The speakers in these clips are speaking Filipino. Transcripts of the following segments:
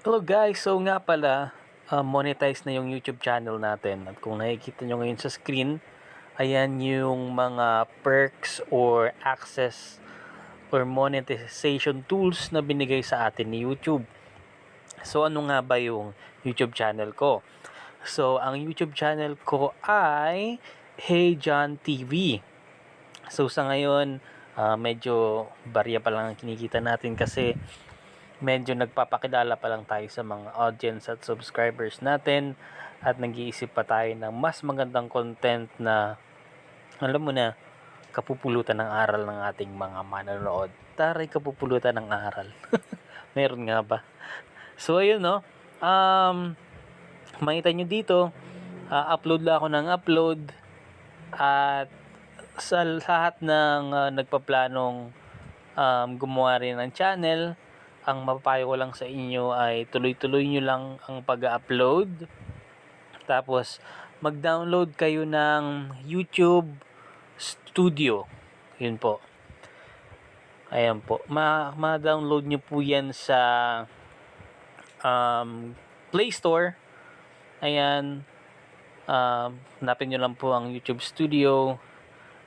Hello guys, so nga pala, uh, monetize na yung YouTube channel natin. At kung nakikita nyo ngayon sa screen, ayan yung mga perks or access or monetization tools na binigay sa atin ni YouTube. So ano nga ba yung YouTube channel ko? So ang YouTube channel ko ay Hey John TV. So sa ngayon, uh, medyo barya pa lang ang kinikita natin kasi medyo nagpapakilala pa lang tayo sa mga audience at subscribers natin at nag-iisip pa tayo ng mas magandang content na alam mo na kapupulutan ng aral ng ating mga manonood. Taray kapupulutan ng aral. Meron nga ba? So ayun no. Um makita nyo dito, uh, upload lang ako ng upload at sa lahat ng uh, nagpaplanong um, gumawa rin ng channel, ang mapapayo ko lang sa inyo ay tuloy-tuloy nyo lang ang pag-upload. Tapos, mag-download kayo ng YouTube Studio. Yun po. Ayan po. Ma- ma-download nyo po yan sa um, Play Store. Ayan. Um, hanapin nyo lang po ang YouTube Studio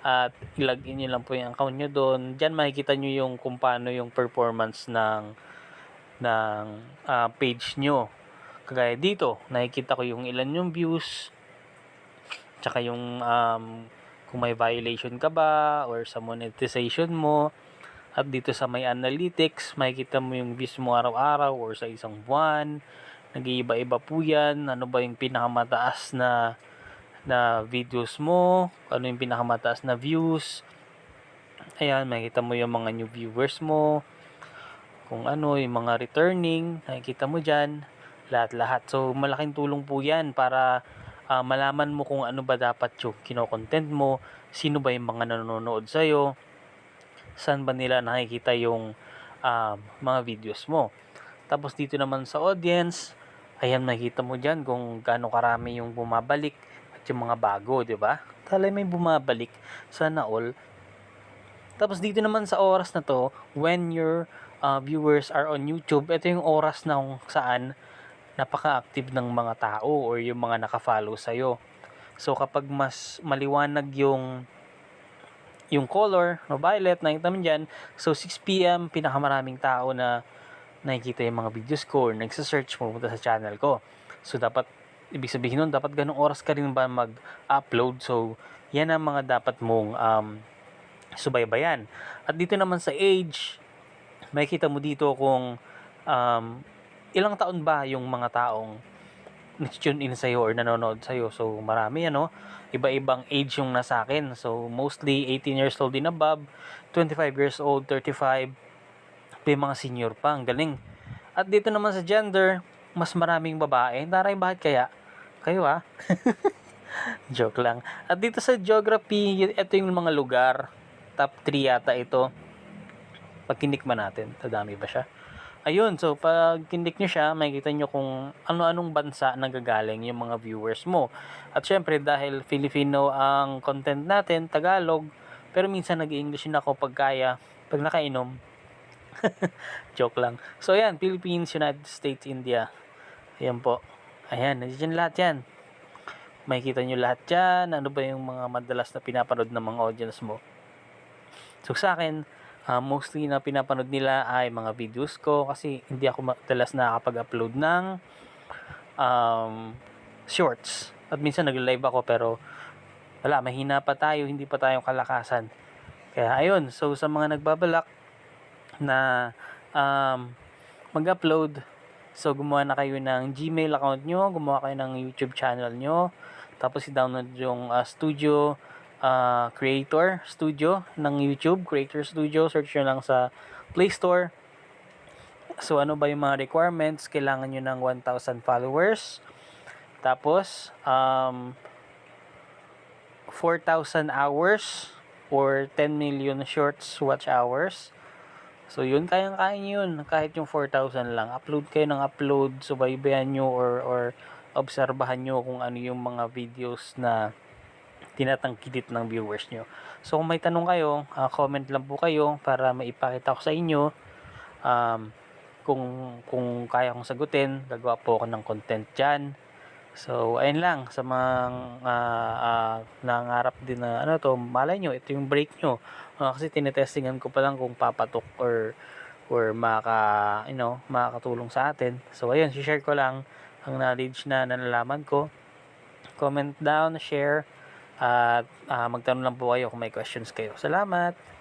at ilagin nyo lang po yung account nyo doon. Diyan makikita nyo yung kung paano yung performance ng ng uh, page nyo. Kagaya dito, nakikita ko yung ilan yung views, tsaka yung um, kung may violation ka ba or sa monetization mo. At dito sa may analytics, makikita mo yung views mo araw-araw or sa isang buwan. Nag-iiba-iba po yan. Ano ba yung pinakamataas na na videos mo, ano yung pinakamataas na views. Ayan, makikita mo yung mga new viewers mo, kung ano, yung mga returning, nakikita mo dyan, lahat-lahat. So, malaking tulong po yan para uh, malaman mo kung ano ba dapat yung kinokontent mo, sino ba yung mga nanonood sa'yo, saan ba nila nakikita yung uh, mga videos mo. Tapos dito naman sa audience, ayan makikita mo dyan kung gaano karami yung bumabalik at yung mga bago, di ba? Talay may bumabalik. Sana all. Tapos dito naman sa oras na to, when your uh, viewers are on YouTube, ito yung oras na kung saan napaka-active ng mga tao or yung mga naka-follow sa'yo. So kapag mas maliwanag yung yung color, no, violet, nakita mo dyan. So 6pm, pinakamaraming tao na nakikita yung mga videos ko or nagsa-search pumunta sa channel ko. So dapat ibig sabihin nun, dapat ganong oras ka rin ba mag-upload. So, yan ang mga dapat mong um, subaybayan. At dito naman sa age, makikita mo dito kung um, ilang taon ba yung mga taong tune in sa'yo or nanonood sa'yo. So, marami ano, iba-ibang age yung nasa akin. So, mostly 18 years old din above, 25 years old, 35, may mga senior pa. Ang galing. At dito naman sa gender, mas maraming babae. Taray, bakit kaya? Kayo ah. Joke lang. At dito sa geography, ito yung mga lugar. Top 3 yata ito. Pag kinikma natin, tadami ba siya? Ayun, so pag kindik nyo siya, makikita nyo kung ano-anong bansa nagagaling yung mga viewers mo. At syempre, dahil Filipino ang content natin, Tagalog, pero minsan nag-English din ako pag kaya, pag nakainom. Joke lang. So, ayan, Philippines, United States, India. Ayan po. Ayan, nandiyan lahat yan. Makikita nyo lahat yan. Ano ba yung mga madalas na pinapanood ng mga audience mo. So sa akin, uh, mostly na pinapanood nila ay mga videos ko kasi hindi ako madalas nakakapag-upload ng um, shorts. At minsan nag-live ako pero wala, mahina pa tayo, hindi pa tayong kalakasan. Kaya ayun, so sa mga nagbabalak na um, mag-upload, So, gumawa na kayo ng Gmail account nyo, gumawa kayo ng YouTube channel nyo, tapos i-download yung uh, studio, uh, creator studio ng YouTube, creator studio, search nyo lang sa Play Store. So, ano ba yung mga requirements? Kailangan nyo ng 1,000 followers. Tapos, um, 4,000 hours or 10 million shorts watch hours. So, yun, kayang-kaya nyo yun. Kahit yung 4,000 lang. Upload kayo ng upload. Subaybayan nyo or, or obserbahan nyo kung ano yung mga videos na tinatangkilit ng viewers nyo. So, kung may tanong kayo, uh, comment lang po kayo para maipakita ko sa inyo um, kung kung kaya kong sagutin, gagawa po ako ng content diyan. So, ayun lang sa mga ah, ah, nangarap din na ano to, malay nyo, ito yung break nyo. Ah, kasi tinetestingan ko pa lang kung papatok or or maka, you know, makakatulong sa atin. So, ayun, share ko lang ang knowledge na nalalaman ko. Comment down, share, at ah, magtanong lang po kayo kung may questions kayo. Salamat!